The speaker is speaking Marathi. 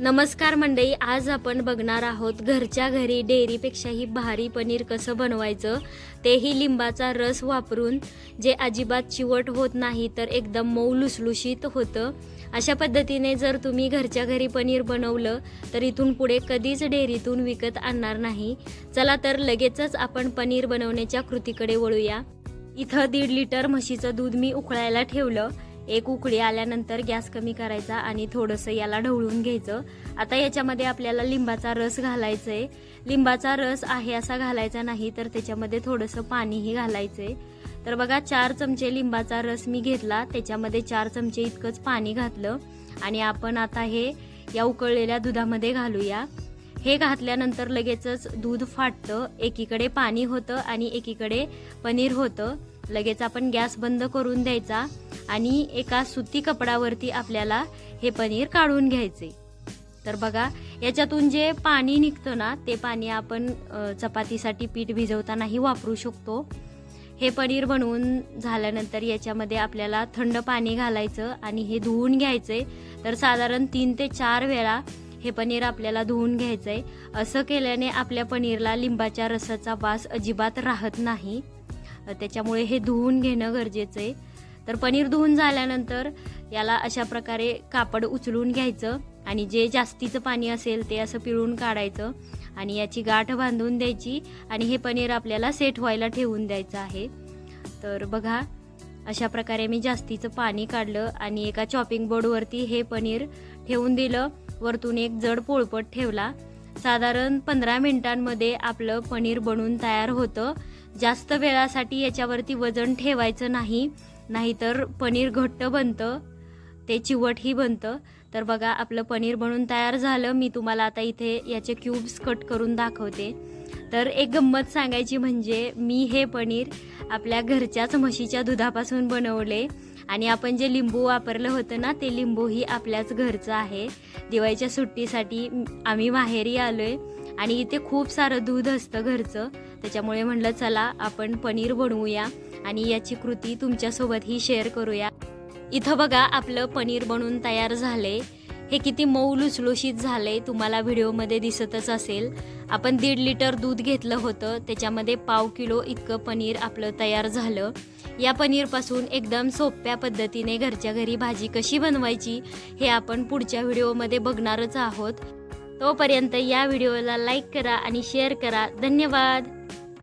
नमस्कार मंडळी आज आपण बघणार आहोत घरच्या घरी डेअरीपेक्षाही भारी पनीर कसं बनवायचं तेही लिंबाचा रस वापरून जे अजिबात चिवट होत नाही तर एकदम मऊ लुसलुशीत होतं. अशा पद्धतीने जर तुम्ही घरच्या घरी पनीर बनवलं तर इथून पुढे कधीच डेअरीतून विकत आणणार नाही. चला तर लगेचच आपण पनीर बनवण्याच्या कृतीकडे वळूया. इथं दीड लिटर म्हशीचं दूध मी उकळायला ठेवलं. एक उकळी आल्यानंतर गॅस कमी करायचा आणि थोडंसं याला ढवळून घ्यायचं. आता याच्यामध्ये आपल्याला लिंबाचा रस घालायचा आहे लिंबाचा रस आहे असा घालायचा नाही तर त्याच्यामध्ये थोडंसं पाणीही घालायचं आहे तर बघा चार चमचे लिंबाचा रस मी घेतला. त्याच्यामध्ये चार चमचे इतकंच पाणी घातलं. आणि आपण आता हे या उकळलेल्या दुधामध्ये घालूया. हे घातल्यानंतर लगेचच दूध फाटतं. एकीकडे पाणी होतं आणि एकीकडे पनीर होतं. लगेच आपण गॅस बंद करून द्यायचा. आणि एका सुती कपडावरती आपल्याला हे पनीर काढून घ्यायचे. तर बघा याच्यातून जे पाणी निघतं ना ते पाणी आपण चपातीसाठी पीठ भिजवतानाही वापरू शकतो. हे पनीर बनवून झाल्यानंतर याच्यामध्ये आपल्याला थंड पाणी घालायचं आणि हे धुवून घ्यायचंय तर साधारण तीन ते चार वेळा हे पनीर आपल्याला धुवून घ्यायचं आहे असं केल्याने आपल्या पनीरला लिंबाच्या रसाचा वास अजिबात राहत नाही. त्याच्यामुळे हे धुवून घेणं गरजेचं आहे तर पनीर धुवून झाल्यानंतर याला अशा प्रकारे कापड उचलून घ्यायचं आणि जे जास्तीचं पाणी असेल ते असं पिळून काढायचं आणि याची गाठ बांधून द्यायची आणि हे पनीर आपल्याला सेट व्हायला ठेवून द्यायचं आहे. तर बघा अशा प्रकारे मी जास्तीचं पाणी काढलं आणि एका चॉपिंग बोर्डवरती हे पनीर ठेवून दिलं. वरतून एक जड पोळपट ठेवला. साधारण पंधरा मिनिटांमध्ये आपलं पनीर बनून तयार होतं. जास्त वेळासाठी याच्यावरती वजन ठेवायचं नाही. नाहीतर पनीर घट्ट बनतं ते चिवटही बनतं. तर बघा आपलं पनीर बनून तयार झालं. मी तुम्हाला आता इथे याचे क्यूब्स कट करून दाखवते. तर एक गंमत सांगायची म्हणजे मी हे पनीर आपल्या घरच्याच म्हशीच्या दुधापासून बनवले. आणि आपण जे लिंबू वापरलं होतं ना ते लिंबूही आपल्याच घरचं आहे. दिवाळीच्या सुट्टीसाठी आम्ही माहेरी आलो आहे आणि इथे खूप सारं दूध असतं घरचं. त्याच्यामुळे म्हणलं चला आपण पनीर बनवूया. आणि याची कृती तुमच्यासोबतही शेअर करूया. इथं बघा आपलं पनीर बनून तयार झाले हे किती मऊ लुसलुशीत झाले तुम्हाला व्हिडिओमध्ये दिसतच असेल. आपण दीड लिटर दूध घेतलं होतं त्याच्यामध्ये पाव किलो इतकं पनीर आपलं तयार झालं. या पनीरपासून एकदम सोप्या पद्धतीने घरच्या घरी भाजी कशी बनवायची हे आपण पुढच्या व्हिडिओमध्ये बघणारच आहोत. तोपर्यंत या व्हिडिओला लाईक करा आणि शेअर करा. धन्यवाद!